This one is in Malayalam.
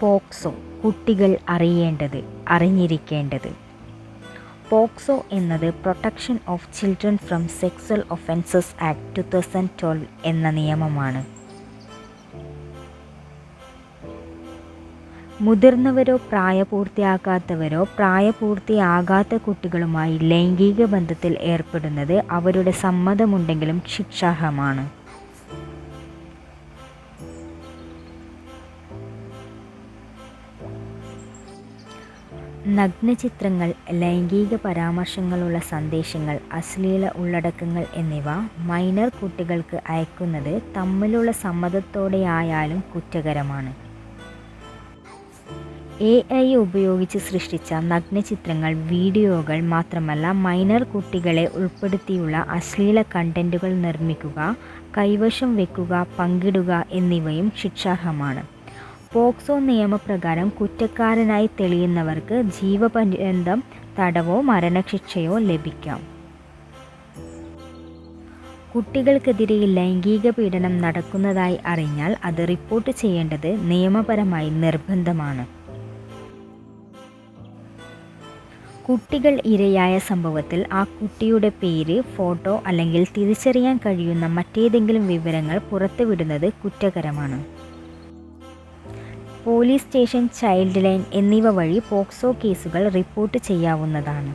പോക്സോ കുട്ടികൾ അറിയേണ്ടത് അറിഞ്ഞിരിക്കേണ്ടത്. പോക്സോ എന്നത് protection of children from sexual offences act two thousand twelve എന്ന നിയമമാണ്. മുതിർന്നവരോ പ്രായപൂർത്തിയാകാത്തവരോ പ്രായപൂർത്തിയാകാത്ത കുട്ടികളുമായി ലൈംഗിക ബന്ധത്തിൽ ഏർപ്പെടുന്നത് അവരുടെ സമ്മതമുണ്ടെങ്കിലും ശിക്ഷാർഹമാണ്. നഗ്നചിത്രങ്ങൾ ലൈംഗിക പരാമർശങ്ങളുള്ള സന്ദേശങ്ങൾ അശ്ലീല ഉള്ളടക്കങ്ങൾ എന്നിവ മൈനർ കുട്ടികൾക്ക് അയക്കുന്നത് തമ്മിലുള്ള സമ്മതത്തോടെയായാലും കുറ്റകരമാണ്. എ ഐ ഉപയോഗിച്ച് സൃഷ്ടിച്ച നഗ്നചിത്രങ്ങൾ വീഡിയോകൾ മാത്രമല്ല മൈനർ കുട്ടികളെ ഉൾപ്പെടുത്തിയുള്ള അശ്ലീല കണ്ടന്റുകൾ നിർമ്മിക്കുക കൈവശം വെക്കുക പങ്കിടുക എന്നിവയും ശിക്ഷാർഹമാണ്. പോക്സോ നിയമപ്രകാരം കുറ്റക്കാരനായി തെളിയുന്നവർക്ക് ജീവപര്യന്തം തടവോ മരണശിക്ഷയോ ലഭിക്കാം. കുട്ടികൾക്കെതിരെ ലൈംഗിക പീഡനം നടക്കുന്നതായി അറിഞ്ഞാൽ അത് റിപ്പോർട്ട് ചെയ്യേണ്ടത് നിയമപരമായി നിർബന്ധമാണ്. കുട്ടികൾ ഇരയായ സംഭവത്തിൽ ആ കുട്ടിയുടെ പേര് ഫോട്ടോ അല്ലെങ്കിൽ തിരിച്ചറിയാൻ കഴിയുന്ന മറ്റേതെങ്കിലും വിവരങ്ങൾ പുറത്തുവിടുന്നത് കുറ്റകരമാണ്. പോലീസ് സ്റ്റേഷൻ ചൈൽഡ് ലൈൻ എന്നിവ വഴി പോക്സോ കേസുകൾ റിപ്പോർട്ട് ചെയ്യാവുന്നതാണ്.